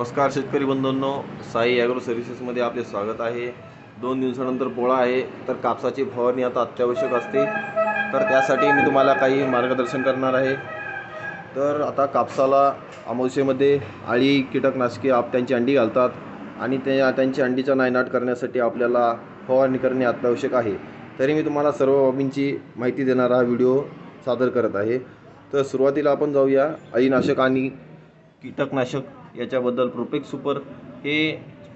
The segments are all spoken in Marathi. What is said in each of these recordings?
नमस्कार शेतकरी बंधूंनो साई ॲग्रो सर्व्हिसेसमध्ये आपले स्वागत आहे. दोन दिवसानंतर पोळा आहे तर कापसाची फवारणी आता अत्यावश्यक असते तर त्यासाठी मी तुम्हाला काही मार्गदर्शन करणार आहे. तर आता कापसाला अमावस्येमध्ये आळी कीटकनाशके आप त्यांची अंडी घालतात आणि ते त्यांची अंडीचा नायनाट करण्यासाठी आपल्याला फवारणी करणे अत्यावश्यक आहे. तरी मी तुम्हाला सर्व बाबींची माहिती देणारा हा व्हिडिओ सादर करत आहे. तर सुरुवातीला आपण जाऊया अळीनाशक आणि कीटकनाशक याच्याबद्दल प्रोपेक सुपर हे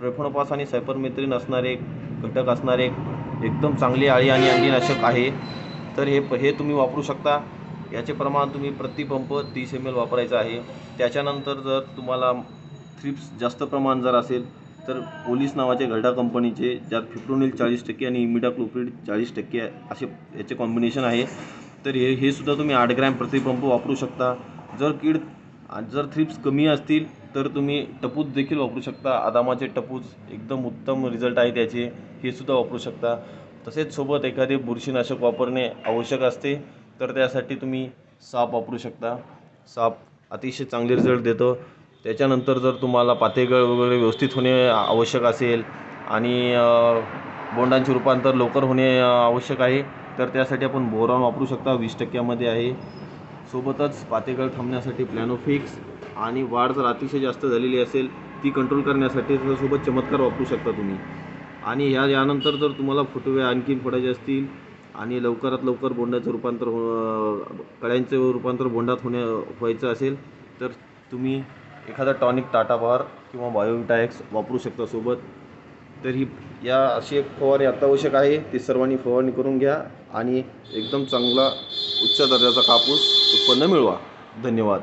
प्रेफोनोपास आणि सायपरमेथ्रिन असणारे घटक असणारे एकदम चांगली आळी आणि अंडीनाशक आहे. तर हे प हे तुम्ही वापरू शकता. याचे प्रमाण तुम्ही प्रतिपंप तीस एम एल वापरायचं आहे. त्याच्यानंतर जर तुम्हाला थ्रिप्स जास्त प्रमाण जर असेल तर पोलीस नावाचे घरडा कंपनीचे ज्यात फिप्रोनिल चाळीस टक्के आणि इमिडाक्लोप्रिड चाळीस टक्के असे याचे कॉम्बिनेशन आहे. तर हे हे सुद्धा तुम्ही आठ ग्रॅम प्रतिपंप वापरू शकता. जर कीड आणि जर थ्रिप्स कमी असतील तर तुम्ही टपूज देखील वापरू शकता. आदामाचे टपूज एकदम उत्तम रिझल्ट आहे त्याचे. हे सुद्धा वापरू शकता. तसेच सोबत एखादे बुरशीनाशक वापरणे आवश्यक असते तर त्यासाठी तुम्ही साप वापरू शकता. साप अतिशय चांगले रिझल्ट देतो. त्याच्यानंतर जर तुम्हाला पातेगळ वगैरे व्यवस्थित होणे आवश्यक असेल आणि बोंडांचे रूपांतर लवकर होणे आवश्यक आहे तर त्यासाठी आपण बोरॉन वापरू शकता. वीस टक्क्यामध्ये आहे. सोबतच पातेगळ थांबण्यासाठी प्लॅनोफिक्स आणि वाढ जर अतिशय जास्त झालेली असेल ती कंट्रोल करण्यासाठी त्याच्यासोबत चमत्कार वापरू शकता तुम्ही. आणि ह्या यानंतर जर तुम्हाला फुटवे आणखीन पडायचे असतील आणि लवकरात लवकर बोंडाचं रूपांतर हो कळ्यांचं रूपांतर बोंडात होण्या व्हायचं असेल तर तुम्ही एखादा टॉनिक टाटा बार किंवा बायोविटाएक्स वापरू शकता सोबत. तर ही या अशी एक फवारणी अत्यावश्यक आहे ती सर्वांनी फवारणी करून घ्या आणि एकदम चांगला उच्च दर्जाचा कापूस उत्पन्न मिळवा. धन्यवाद.